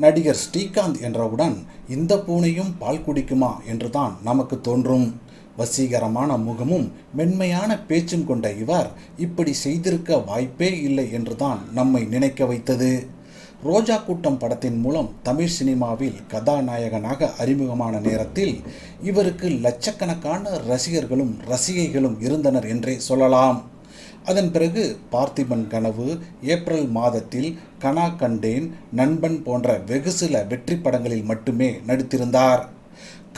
நடிகர் ஸ்ரீகாந்த் என்றவுடன் இந்த பூனையும் பால் குடிக்குமா? என்றுதான் நமக்கு தோன்றும். வசீகரமான முகமும் மென்மையான பேச்சும் கொண்ட இவர் இப்படி செய்திருக்க வாய்ப்பே இல்லை என்றுதான் நம்மை நினைக்க வைத்தது. ரோஜா கூட்டம் படத்தின் மூலம் தமிழ் சினிமாவில் கதாநாயகனாக அறிமுகமான நேரத்தில் இவருக்கு லட்சக்கணக்கான ரசிகர்களும் ரசிகைகளும் இருந்தனர் என்றே சொல்லலாம். அதன் பிறகு பார்த்திபன் கனவு ஏப்ரல் மாதத்தில் கனா கண்டேன் நண்பன் போன்ற வெகு சில வெற்றி படங்களில் மட்டுமே நடித்திருந்தார்.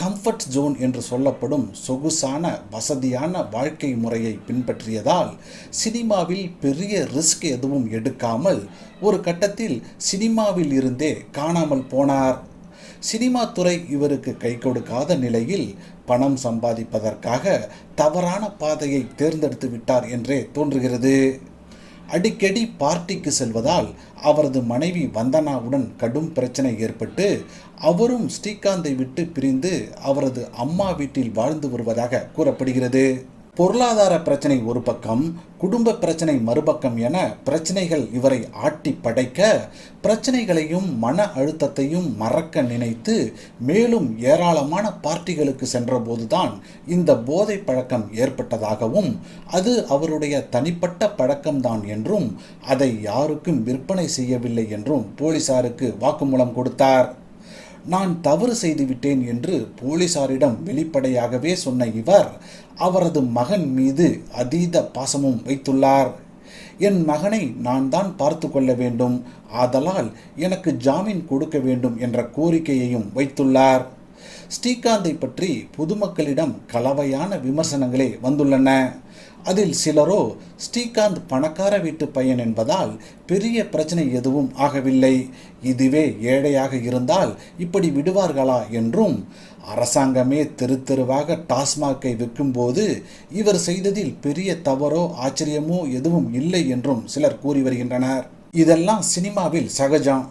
கம்ஃபர்ட் ஜோன் என்று சொல்லப்படும் சொகுசான வசதியான வாழ்க்கை முறையை பின்பற்றியதால் சினிமாவில் பெரிய ரிஸ்க் எதுவும் எடுக்காமல் ஒரு கட்டத்தில் சினிமாவில் இருந்தே காணாமல் போனார். சினிமா துறை இவருக்கு கை கொடுக்காத நிலையில் பணம் சம்பாதிப்பதற்காக தவறான பாதையை தேர்ந்தெடுத்து விட்டார் என்றே தோன்றுகிறது. அடிக்கடி பார்ட்டிக்கு செல்வதால் அவரது மனைவி வந்தனாவுடன் கடும் பிரச்சனை ஏற்பட்டு அவரும் ஸ்ரீகாந்தை விட்டு பிரிந்து அவரது அம்மா வீட்டில் வாழ்ந்து வருவதாக கூறப்படுகிறது. பொருளாதார பிரச்சனை ஒரு பக்கம் குடும்ப பிரச்சனை மறுபக்கம் என பிரச்சனைகள் இவரை ஆட்டி படைக்க பிரச்சனைகளையும் மன அழுத்தத்தையும் மறக்க நினைத்து மேலும் ஏராளமான பார்ட்டிகளுக்கு சென்றபோதுதான் இந்த போதை பழக்கம் ஏற்பட்டதாகவும் அது அவருடைய தனிப்பட்ட பழக்கம்தான் என்றும் அதை யாருக்கும் விற்பனை செய்யவில்லை என்றும் போலீசாருக்கு வாக்குமூலம் கொடுத்தார். நான் தவறு செய்துவிட்டேன் என்று போலீசாரிடம் வெளிப்படையாகவே சொன்ன இவர் அவரது மகன் மீது அதீத பாசமும் வைத்துள்ளார். என் மகனை நான் தான் பார்த்து கொள்ள வேண்டும். ஆதலால் எனக்கு ஜாமீன் கொடுக்க வேண்டும் என்ற கோரிக்கையையும் வைத்துள்ளார். ஸ்ரீகாந்தை பற்றி பொதுமக்களிடம் கலவையான விமர்சனங்களே வந்துள்ளன. அதில் சிலரோ ஸ்ரீகாந்த் பணக்கார வீட்டு பையன் என்பதால் பெரிய பிரச்சனை எதுவும் ஆகவில்லை. இதுவே ஏழையாக இருந்தால் இப்படி விடுவார்களா என்றும் அரசாங்கமே தெரு தெருவாக டாஸ்மாகை விற்கும்போது இவர் செய்ததில் பெரிய தவறோ ஆச்சரியமோ எதுவும் இல்லை என்றும் சிலர் கூறி வருகின்றனர். இதெல்லாம் சினிமாவில் சகஜம்.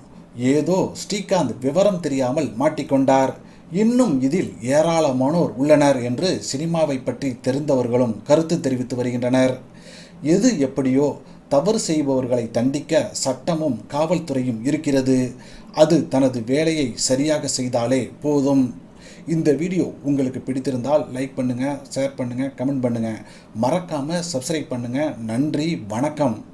ஏதோ ஸ்ரீகாந்த் விவரம் தெரியாமல் மாட்டிக்கொண்டார். இன்னும் இதில் ஏராளமானோர் உள்ளனர் என்று சினிமாவை பற்றி தெரிந்தவர்களும் கருத்து தெரிவித்து வருகின்றனர். எது எப்படியோ தவறு செய்பவர்களை தண்டிக்க சட்டமும் காவல்துறையும் இருக்கிறது. அது தனது வேலையை சரியாக செய்தாலே போதும். இந்த வீடியோ உங்களுக்கு பிடித்திருந்தால் லைக் பண்ணுங்கள் ஷேர் பண்ணுங்கள் கமெண்ட் பண்ணுங்கள் மறக்காமல் சப்ஸ்கிரைப் பண்ணுங்கள் நன்றி வணக்கம்.